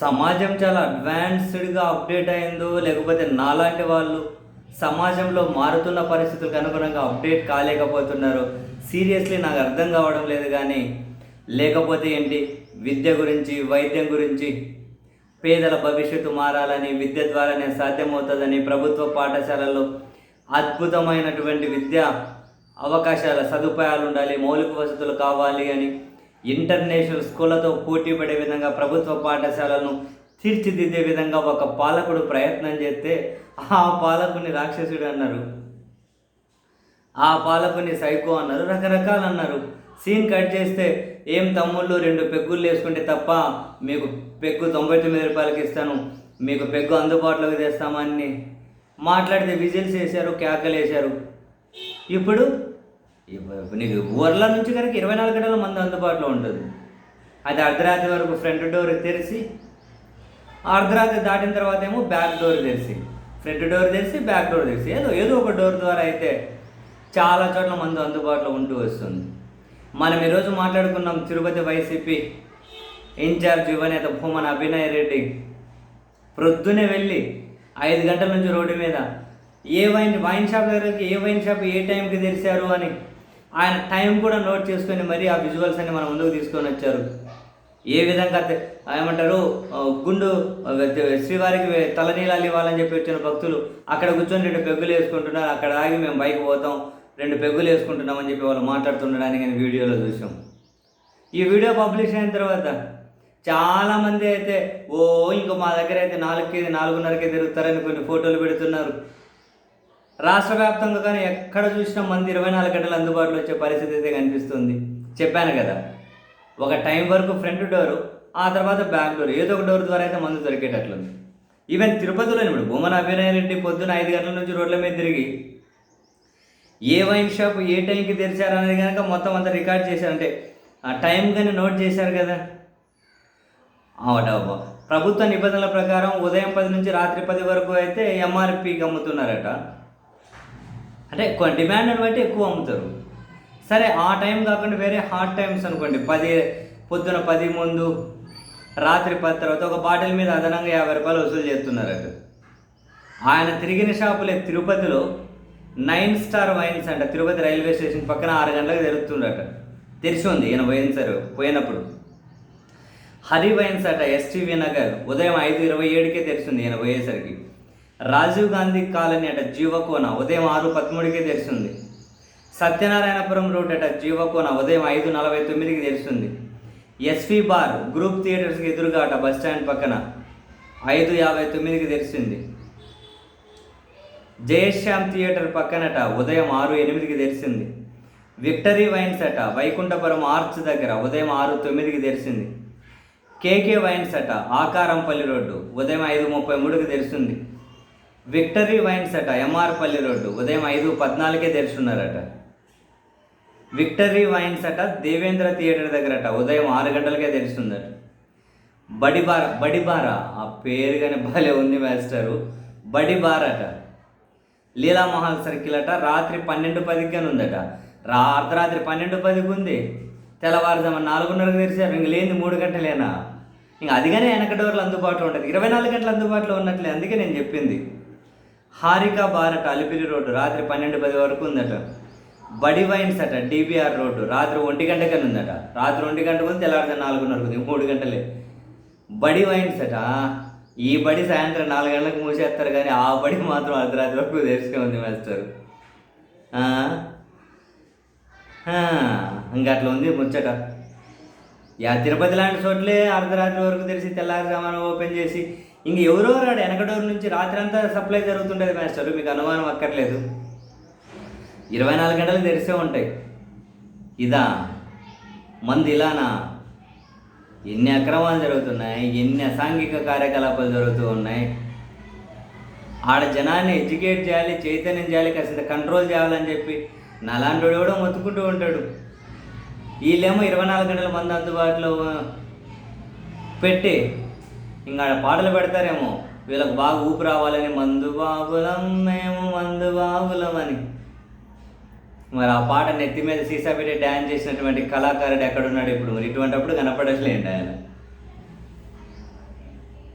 సమాజం చాలా అడ్వాన్స్డ్గా అప్డేట్ అయిందో లేకపోతే నాలాంటి వాళ్ళు సమాజంలో మారుతున్న పరిస్థితులకు అనుగుణంగా అప్డేట్ కాలేకపోతున్నారు. సీరియస్లీ నాకు అర్థం కావడం లేదు కానీ లేకపోతే ఏంటి? విద్య గురించి వైద్యం గురించి పేదల భవిష్యత్తు మారాలని విద్య ద్వారానే సాధ్యమవుతుందని ప్రభుత్వ పాఠశాలల్లో అద్భుతమైనటువంటి విద్య అవకాశాల సదుపాయాలు ఉండాలి మౌలిక వసతులు కావాలి అని ఇంటర్నేషనల్ స్కూళ్ళతో పోటీ పడే విధంగా ప్రభుత్వ పాఠశాలను తీర్చిదిద్దే విధంగా ఒక పాలకుడు ప్రయత్నం చేస్తే ఆ పాలకుని రాక్షసుడు అన్నారు. ఆ పాలకుని సైకో అన్నారు రకరకాలు అన్నారు. సీన్ కట్ చేస్తే ఏం తమ్ముళ్ళు రెండు పెగ్గులు వేసుకుంటే తప్ప మీకు పెగ్గు తొంభై తొమ్మిది రూపాయలకి ఇస్తాను మీకు పెగ్గు అందుబాటులోకి తెస్తామని మాట్లాడితే విజిల్స్ వేశారు క్యాకలు వేశారు. ఇప్పుడు నీకు ఊర్ల నుంచి కనుక ఇరవై నాలుగు గంటల మంది అందుబాటులో ఉంటుంది అది అర్ధరాత్రి వరకు ఫ్రంట్ డోర్ తెరిచి అర్ధరాత్రి దాటిన తర్వాత ఏమో బ్యాక్ డోర్ తెరిచి ఫ్రంట్ డోర్ తెరిచి బ్యాక్ డోర్ తెరిచి. ఏదో ఏదో ఒక డోర్ ద్వారా అయితే చాలా చోట్ల మందు అందుబాటులో ఉంటూ వస్తుంది. మనం ఈరోజు మాట్లాడుకున్నాం తిరుపతి వైసీపీ ఇన్ఛార్జ్ యువనేత భూమన్ అభినయ్ రెడ్డి ప్రొద్దునే వెళ్ళి ఐదు గంటల నుంచి రోడ్డు మీద ఏ వైన్ వైన్ షాప్ దగ్గరికి ఏ వైన్ షాప్ ఏ టైంకి తెరిచారు అని ఆయన టైం కూడా నోట్ చేసుకొని మరీ ఆ విజువల్స్ అన్ని మన ముందుకు తీసుకొని వచ్చారు. ఏ విధంగా ఏమంటారు? గుండు శ్రీవారికి తలనీలాలు ఇవ్వాలని చెప్పి వచ్చిన భక్తులు అక్కడ కూర్చొని రెండు పెగ్గులు వేసుకుంటున్నారు. అక్కడ ఆగి మేము బైక్ పోతాం రెండు పెగ్గులు వేసుకుంటున్నామని చెప్పి వాళ్ళు మాట్లాడుతుండడానికి నేను వీడియోలో చూసాం ఈ వీడియో పబ్లిష్ అయిన తర్వాత చాలామంది అయితే ఓ ఇంకో మా దగ్గర అయితే నాలుగుకి నాలుగున్నరకే తిరుగుతారని కొన్ని ఫోటోలు పెడుతున్నారు. రాష్ట్ర వ్యాప్తంగా కానీ ఎక్కడ చూసినా మంది ఇరవై నాలుగు గంటలు అందుబాటులో వచ్చే పరిస్థితి అయితే కనిపిస్తుంది. చెప్పాను కదా. ఒక టైం వరకు ఫ్రంట్ డోరు ఆ తర్వాత బ్యాక్ డోర్ ఏదో ఒక డోర్ ద్వారా అయితే మందు దొరికేటట్లుంది. ఈవెన్ తిరుపతిలో ఇప్పుడు భూమన అభినయ రెడ్డి పొద్దున ఐదు గంటల నుంచి రోడ్ల మీద తిరిగి ఏ వైన్ షాప్ ఏ టైంకి తెరిచారు అనేది కనుక మొత్తం అంతా రికార్డ్ చేశారంటే ఆ టైం కానీ నోట్ చేశారు కదా. అవుట ప్రభుత్వ నిబంధనల ప్రకారం ఉదయం పది నుంచి రాత్రి పది వరకు అయితే ఎంఆర్పికి అమ్ముతున్నారట. అంటే కొ- డిమాండ్ని బట్టి ఎక్కువ అమ్ముతారు. సరే ఆ టైం కాకుండా వేరే హాట్ టైమ్స్ అనుకోండి. పది పొద్దున పది ముందు రాత్రి పది తర్వాత ఒక బాటిల్ మీద అదనంగా యాభై రూపాయలు వసూలు చేస్తున్నారట. ఆయన తిరిగిన షాపులే తిరుపతిలో నైన్ స్టార్ వైన్స్ అంట. తిరుపతి రైల్వే స్టేషన్ పక్కన ఆరు గంటలకు తెరుస్తుండట తెరిచి ఉంది ఈయన పోయిన పోయినప్పుడు. హరి వైన్స్ అట ఎస్టీవీ నగర్. ఉదయం ఐదు ఇరవై ఏడుకే తెరిచింది ఈయన పోయేసరికి. రాజీవ్ గాంధీ కాలనీ అట జీవకోన ఉదయం ఆరు పదమూడుకే తెరిచింది సత్యనారాయణపురం రోడ్ అట జీవకోన ఉదయం ఐదు నలభై తొమ్మిదికి తెరిచింది ఎస్వి బార్ గ్రూప్ థియేటర్స్కి ఎదురుగా అట బస్ స్టాండ్ పక్కన ఐదు యాభై తొమ్మిదికి తెరిచింది జయశ్యామ్ థియేటర్ పక్కనట ఉదయం ఆరు ఎనిమిదికి తెరిచింది విక్టరీ వైన్స్ అట వైకుంఠపురం ఆర్చ్ దగ్గర ఉదయం ఆరు తొమ్మిదికి తెరిచింది కేకే వైన్స్ అట ఆకారంపల్లి రోడ్డు ఉదయం ఐదు ముప్పై మూడుకి తెరిచింది విక్టరీ వైన్స్ అట ఎంఆర్పల్లి రోడ్డు. ఉదయం ఐదు పద్నాలుగే తెరుచున్నారట. విక్టరీ వైన్స్ అట దేవేంద్ర థియేటర్ దగ్గరట. ఉదయం ఆరు గంటలకే తెరుస్తుందట. బడిబార బడిబార. ఆ పేరు కానీ భలే ఉంది మాస్టరు. బడిబార్ అట లీలామహల్ సర్కిల్ అట రాత్రి పన్నెండు పదికి అని ఉందట. రా అర్ధరాత్రి పన్నెండు పదికి ఉంది. తెల్లవారుజామున నాలుగున్నరకు తెరిచారు. ఇంక లేని మూడు గంటలేనా? ఇంక అదిగానే వెనక డోర్లు అందుబాటులో ఉంటుంది ఇరవై నాలుగు గంటలు అందుబాటులో ఉన్నట్లే అందుకే నేను చెప్పింది. హారిక బార్ అలిపిరి రోడ్డు రాత్రి పన్నెండు పది వరకు ఉందట. బడి వైన్స్ అట డిబిఆర్ రోడ్డు రాత్రి ఒంటి గంటకని ఉందట. రాత్రి ఒంటి గంటకు ఉంది తెల్లారితే నాలుగున్నరకు ఉంది మూడు గంటలే. బడి వైన్స్ అట ఈ బడి సాయంత్రం నాలుగు గంటలకు మూసేస్తారు కానీ ఆ బడి మాత్రం అర్ధరాత్రి వరకు తెరుచుకుని ఉంది మాస్టర్. ఇంకా అట్లా ఉంది ముచ్చట. యా తిరుపతి లాంటి చోట్లే అర్ధరాత్రి వరకు తెరిచి తెల్లారుజామాన ఓపెన్ చేసి ఇంక ఎవరో రాడు వెనకడోరు నుంచి రాత్రి అంతా సప్లై జరుగుతుండేది మాస్టర్ మీకు అనుమానం అక్కర్లేదు. ఇరవై నాలుగు గంటలు తెరిసే ఉంటాయి. ఇదా మంది ఇలానా? ఎన్ని అక్రమాలు జరుగుతున్నాయి ఎన్ని అసాంఘిక కార్యకలాపాలు జరుగుతూ ఉన్నాయి. ఆడ జనాన్ని ఎడ్యుకేట్ చేయాలి చైతన్యం చేయాలి కాస్త కంట్రోల్ చేయాలని చెప్పి నాలాంటి వాడు కూడా మొత్తుకుంటూ ఉంటాడు. వీళ్ళేమో ఇరవై నాలుగు గంటల మంది అందుబాటులో పెట్టి ఇంకా ఆడ పాటలు పెడతారేమో వీళ్ళకి బాగా ఊపు రావాలని మందు బాబులం మేము మందు బాబులం అని. మరి ఆ పాట నెత్తి మీద సీసా పెట్టి డ్యాన్స్ చేసినటువంటి కళాకారుడు ఎక్కడున్నాడు ఇప్పుడు? మరి ఇటువంటిప్పుడు కనపడట్లేండి ఆయన.